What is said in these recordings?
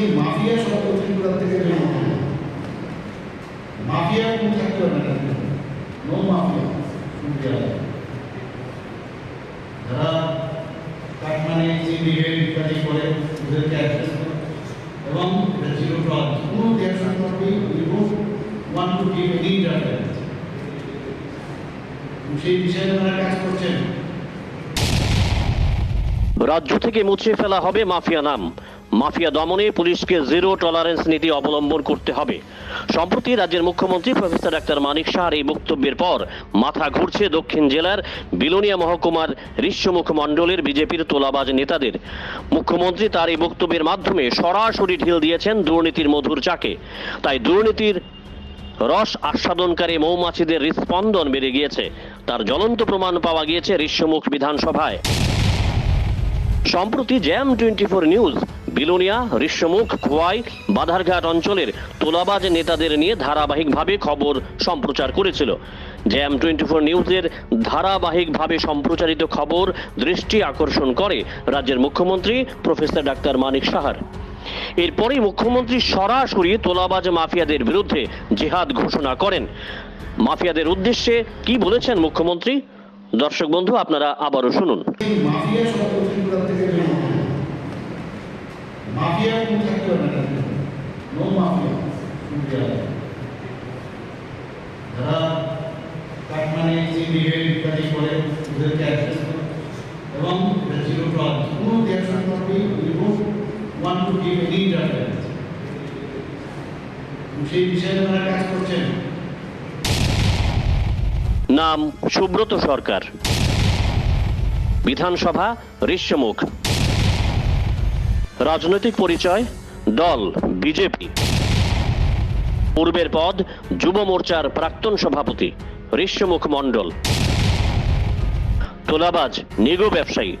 সেই মাফিয়া সব থেকে মাফিয়া কোন থাকতে হবে না? মাফিয়া যারা কাটমানি সিন্ডিকেট ইত্যাদি করে ওদেরকে এবং জিরো টলারেন্স কোনো করবে we don't to give any সেই বিষয়ে ওনারা কাজ করছেন রাজ্য থেকে মুছে ফেলা হবে মাফিয়া নাম। মাফিয়া দমনে পুলিশকে জিরো টলারেন্স নীতি অবলম্বন করতে হবে। সম্প্রতি রাজ্যের মুখ্যমন্ত্রী প্রফেসর ডাক্তার মানিক শাহর এই বক্তব্যের পর মাথা ঘুরছে দক্ষিণ জেলার বিলোনিয়া মহকুমার ঋষ্যমুখ মণ্ডলের বিজেপির তোলাবাজ নেতাদের। মুখ্যমন্ত্রী তার এই বক্তব্যের মাধ্যমে সরাসরি ঢিল দিয়েছেন দুর্নীতির মধুর চাকে। তাই দুর্নীতির রস আস্বাদনকারী মৌমাছিদের হৃস্পন্দন বেড়ে গিয়েছে। তার জ্বলন্ত প্রমাণ পাওয়া গিয়েছে ঋষ্যমুখ বিধানসভায়। সম্প্রতি Jam twenty four news Belonia, Rishyamukh Khowai Badharghat অঞ্চলের তোলাবাজ নেতাদের নিয়ে ধারাবাহিকভাবে খবর সম্প্রচার করেছিল। জ্যাম টোয়েন্টি ফোর নিউজের ধারাবাহিকভাবে সম্প্রচারিত খবর দৃষ্টি আকর্ষণ করে রাজ্যের মুখ্যমন্ত্রী প্রফেসর ডাক্তার মানিক সাহার। এরপরেই মুখ্যমন্ত্রী সরাসরি তোলাবাজ মাফিয়াদের বিরুদ্ধে জেহাদ ঘোষণা করেন। মাফিয়াদের উদ্দেশ্যে কি বলেছেন মুখ্যমন্ত্রী? দর্শক বন্ধু, আপনারা আবারও শুনুন সেই মাফিয়া সব ত্রিপুরা থেকে বের হবে মাফিয়া কোন থাকতে হবে না নো। মাফিয়া ইন্ডিয়া যারা কাটমানি সিন্ডিকেট ইত্যাদি করে ওদেরকে অ্যাক্সেস এবং জিরো টলারেন্স কোনো we don't want to give any interference সেই বিষয়ে ওনারা কাজ করছেন নাম সুব্রত সরকার। বিধানসভা ঋষ্যমুখ। রাজনৈতিক পরিচয়, দল, বিজেপি। পূর্বের পদ, যুব মোর্চার প্রাক্তন সভাপতি, ঋষ্যমুখ মণ্ডল। তোলাবাজ, নিগো ব্যবসায়ী।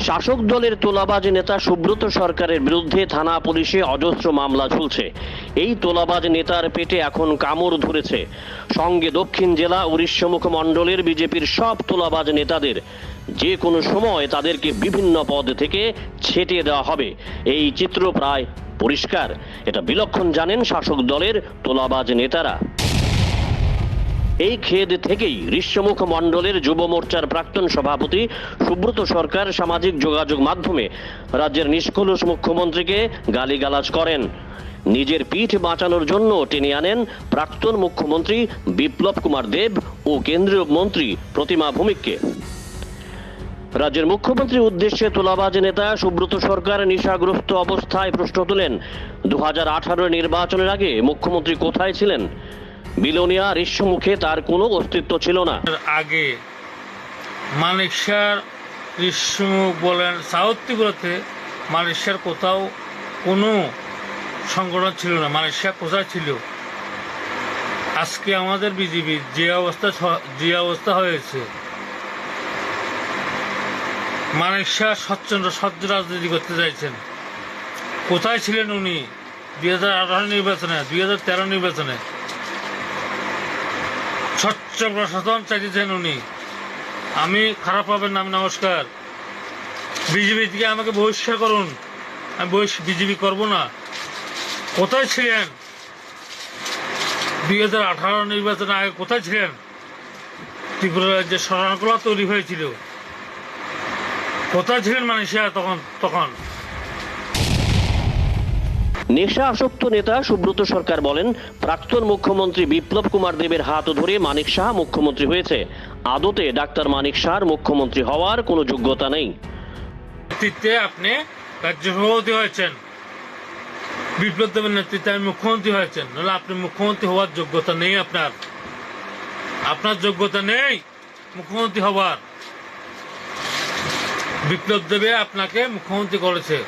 শাসক দলের তোলাবাজ নেতা সুব্রত সরকারের বিরুদ্ধে থানা পুলিশে অজস্র মামলা ঝুলছে। এই তোলাবাজ নেতার পেটে এখন কামড় ধরেছে। সঙ্গে দক্ষিণ জেলা উড়িষ্যমুখ মণ্ডলের বিজেপির সব তোলাবাজ নেতাদের যে কোনো সময় তাদেরকে বিভিন্ন পদ থেকে ছেটিয়ে দেওয়া হবে। এই চিত্র প্রায় পরিষ্কার। এটা বিলক্ষণ জানেন শাসক দলের তোলাবাজ নেতারা। এই খেদ থেকেই ঋষ্যমুখ মণ্ডলের যুব মোর্চার প্রাক্তন সভাপতি সুব্রত সরকার সামাজিক যোগাযোগ মাধ্যমে রাজ্যের নিষ্কলুষ মুখ্যমন্ত্রীকে গালিগালাজ করেন। নিজের পিঠ বাঁচানোর জন্য টেনে আনেন প্রাক্তন মুখ্যমন্ত্রী বিপ্লব কুমার দেব ও কেন্দ্রীয় মন্ত্রী প্রতিমা ভৌমিককে। রাজ্যের মুখ্যমন্ত্রীর উদ্দেশ্যে তোলাবাজ নেতা সুব্রত সরকার নিশাগ্রস্ত অবস্থায় প্রশ্ন তোলেন। দু হাজার নির্বাচনের আগে মুখ্যমন্ত্রী কোথায় ছিলেন? বিলোনিয়া ঋষ্যমুখে তার কোনো অস্তিত্ব ছিল না। আগে মানিক ঋষ্যমুখ বলেন সাউথ ত্রিপুরাতে কোথাও কোনো সংগঠন ছিল না। শাহ কোথায় ছিল? আজকে আমাদের বিজেপি যে অবস্থা যে অবস্থা হয়েছে মানিক স্বচ্ছন্দ স্বচ্ছ রাজনীতি করতে চাইছেন। কোথায় ছিলেন উনি? দুই হাজার আঠারো নির্বাচনে, দুই হাজার তেরো নির্বাচনে। স্বচ্ছ প্রশাসন চাইতেছেন উনি। আমি খারাপ হবেন না, আমি নমস্কার। বিজেপি থেকে আমাকে বহিষ্কার করুন। আমি বিজেপি করব না। কোথায় ছিলেন? দুই হাজার আঠারো নির্বাচনের আগে কোথায় ছিলেন? ত্রিপুরা রাজ্যে শরণকলা তৈরি হয়েছিল। কোথায় ছিলেন মানুষেরা তখন তখন? নেশা আসক্ত নেতা সুব্রত সরকার বলেন প্রাক্তন মুখ্যমন্ত্রী বিপ্লব কুমার দেবের হাত ধরে মানিক শাহ মুখ্যমন্ত্রী হয়েছে। আদতে ডাক্তার মানিক শাহর মুখ্যমন্ত্রী হওয়ার কোনো যোগ্যতা নেই। নেতৃত্বে আপনি রাজ্য সভাপতি হয়েছেন। বিপ্লব দেবের নেতৃত্বে আপনি মুখ্যমন্ত্রী হয়েছেন। নাহলে আপনি মুখ্যমন্ত্রী হওয়ার যোগ্যতা নেই আপনার। আপনার যোগ্যতা নেই মুখ্যমন্ত্রী হবার বিপ্লব দেবে আপনাকে মুখ্যমন্ত্রী করেছে।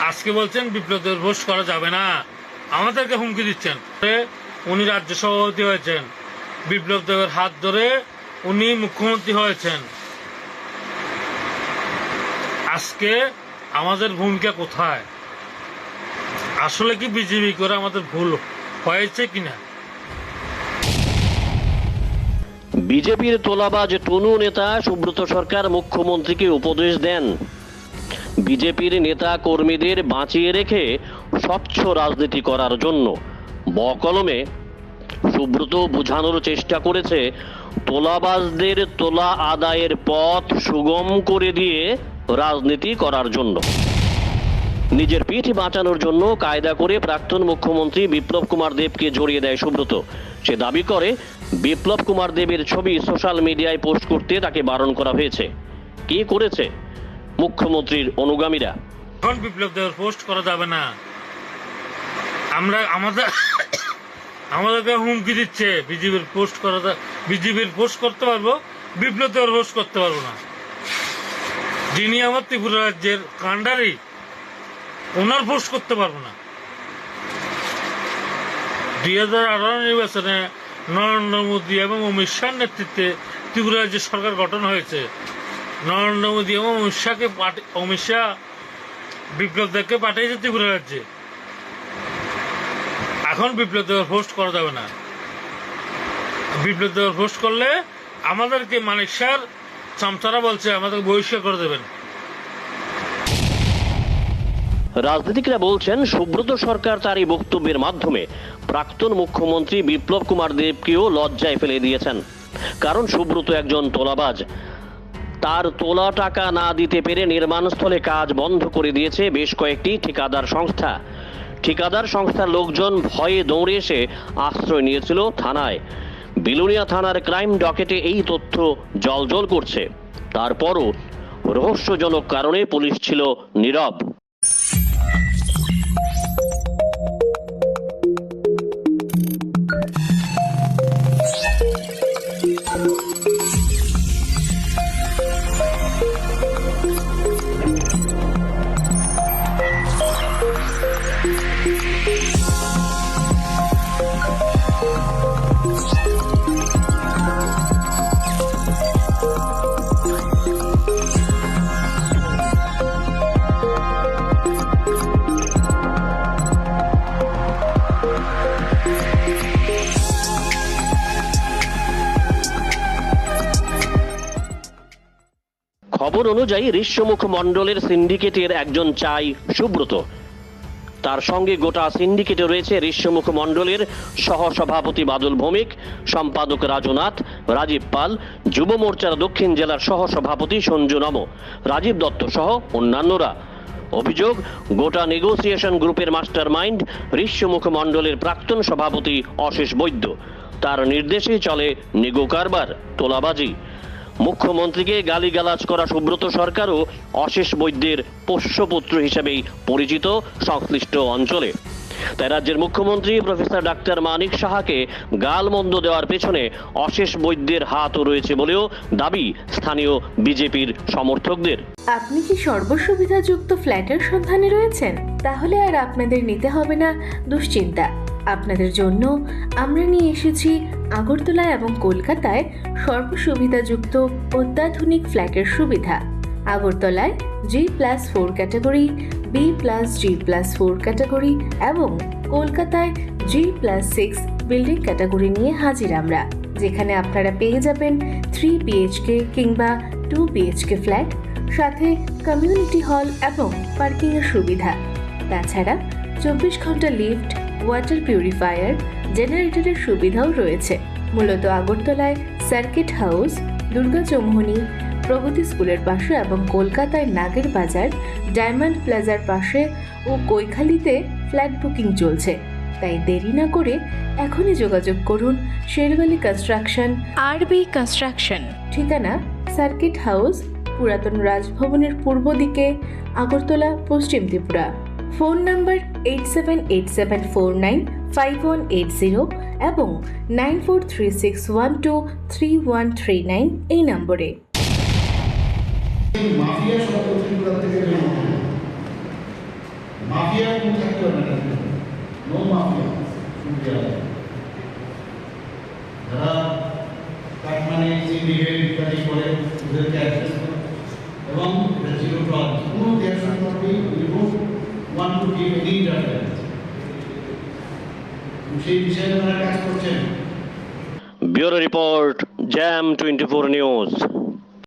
আজকে বলছেন বিপ্লব দেবের ভোট করা যাবে না। আমাদেরকে হুমকি দিচ্ছেন। উনি রাজ্য সভাপতি হয়েছেন। বিপ্লব দেবের হাত ধরে উনি মুখ্যমন্ত্রী হয়েছেন। আজকে আমাদের ভূমিকা কোথায়? আসলে কি বিজেপি করে আমাদের ভুল হয়েছে কিনা? বিজেপির তোলাবাজ টনু নেতা সুব্রত সরকার মুখ্যমন্ত্রীকে উপদেশ দেন। বিজেপির নেতা কর্মীদের বাঁচিয়ে রেখে স্বচ্ছ রাজনীতি করার জন্য বকলমে সুব্রত বোঝানোর চেষ্টা করেছে তোলাবাজদের তোলা আদায়ের পথ সুগম করে দিয়ে রাজনীতি করার জন্য। নিজের পিঠ বাঁচানোর জন্য কায়দা করে প্রাক্তন মুখ্যমন্ত্রী বিপ্লব কুমার দেবকে জড়িয়ে দেয় সুব্রত। সে দাবি করে, বিপ্লব কুমার দেবের ছবি সোশ্যাল মিডিয়ায় পোস্ট করতে তাকে বারণ করা হয়েছে। কে করেছে? মুখ্যমন্ত্রীর অনুগামীরা। এখন বিপ্লব দেবের পোস্ট করা যাবে না। আমরা, আমাদের, আমাদেরকে হুমকি দিচ্ছে, বিজেপির পোস্ট করা বিজেপির পোস্ট করতে পারব, বিপ্লব দেবের পোস্ট করতে পারব না। যিনি আমার ত্রিপুরা রাজ্যের কান্ডারি ওনার পোস্ট করতে পারব না। দুই হাজার আঠারো নির্বাচনে নরেন্দ্র মোদী এবং অমিত শাহর নেতৃত্বে ত্রিপুরা রাজ্যের সরকার গঠন হয়েছে। নরেন্দ্র মোদী এবং অমিত শাহকে অমিত শাহ বিপ্লব দেবকে পাঠিয়েছে ত্রিপুরা রাজ্যে। এখন বিপ্লব দেবের পোস্ট করা যাবে না। বিপ্লব দেবের পোস্ট করলে আমাদেরকে মানিক শাহ চামচারা বলছে আমাদের বহিষ্কার করে দেবেন। রাজনীতিকরা বলছেন, সুব্রত সরকার তার এই বক্তব্যের মাধ্যমে প্রাক্তন মুখ্যমন্ত্রী বিপ্লব কুমার দেবকেও লজ্জায় ফেলে দিয়েছেন। কারণ সুব্রত একজন তোলাবাজ। তার তোলা টাকা না দিতে পেরে নির্মাণস্থলে কাজ বন্ধ করে দিয়েছে বেশ কয়েকটি ঠিকাদার সংস্থা। ঠিকাদার সংস্থার লোকজন ভয়ে দৌড়ে এসে আশ্রয় নিয়েছিল থানায়। বিলুনিয়া থানার ক্রাইম ডকেটে এই তথ্য জলজল করছে। তারপরও রহস্যজনক কারণে পুলিশ ছিল নীরব। অনুযায়ী ঋষ্যমুখ মণ্ডলের সিন্ডিকেটের একজন চাই সুব্রত। তার সঙ্গে গোটা সিন্ডিকেটে রয়েছে ঋষ্যমুখ মণ্ডলের সহসভাপতি বাদল ভৌমিক, সম্পাদক রাজুনাথ, রাজীব পাল, যুব মোর্চার দক্ষিণ জেলার সহসভাপতি সঞ্জু নম, রাজীব দত্ত সহ অন্যান্যরা। অভিযোগ, গোটা নেগোসিয়েশন গ্রুপের মাস্টার মাইন্ড ঋষ্যমুখ মণ্ডলের প্রাক্তন সভাপতি অশেষ বৈদ্য। তার নির্দেশেই চলে নিগো কারবার, তোলাবাজি। মুখ্যমন্ত্রীকে গালিগালাজ করা সুব্রত সরকারও অশেষ বৈদ্যের পোষ্যপুত্র হিসেবেই পরিচিত সংশ্লিষ্ট অঞ্চলে। তাই রাজ্যের মুখ্যমন্ত্রী প্রফেসর ডাক্তার মানিক সাহাকে গালমন্দ দেওয়ার পেছনে অশেষ বৈদ্যের হাতও রয়েছে বলেও দাবি স্থানীয় বিজেপির সমর্থকদের। আপনি কি সর্বসুবিধাযুক্ত ফ্ল্যাটের সন্ধানে রয়েছেন? তাহলে আর আপনাদের নিতে হবে না, দুশ্চিন্তা। আপনাদের জন্য আমরা নিয়ে এসেছি আগরতলা এবং কলকাতায় সর্বসুবিধাযুক্ত অত্যাধুনিক ফ্ল্যাটের সুবিধা। আগরতলায় G plus four category B plus G plus four category এবং কলকাতায় G plus six building category নিয়ে হাজির আমরা, যেখানে আপনারা পেয়ে যাবেন থ্রি বিএইচকে কিংবা টু বিএইচকে ফ্ল্যাট সাথে কমিউনিটি হল এবং পার্কিংয়ের সুবিধা। তাছাড়া চব্বিশ ঘণ্টা লিফট ওয়াটার পিউরিফায়ার জেনারেটরের সুবিধাও রয়েছে। মূলত আগরতলায় সার্কিট হাউস দুর্গা চৌমুহনী প্রগতি স্কুলের পাশে এবং কলকাতায় নাগের বাজার ডায়মন্ড প্লাজার পাশে ও কৈখালিতে ফ্ল্যাট বুকিং চলছে। তাই দেরি না করে এখনই যোগাযোগ করুন শেরওয়ালি কনস্ট্রাকশন। RB construction. ঠিকানা সার্কিট হাউস পুরাতন রাজভবনের পূর্ব দিকে আগরতলা পশ্চিম Tripura. Phone number eight seven eight seven four nine five one eight zero এবং nine four three six one two three one three nine এই নম্বরে। এবং want to give any interference সেই বিষয়ে ওনারা কাজ করছেন bureau report Jam twenty four news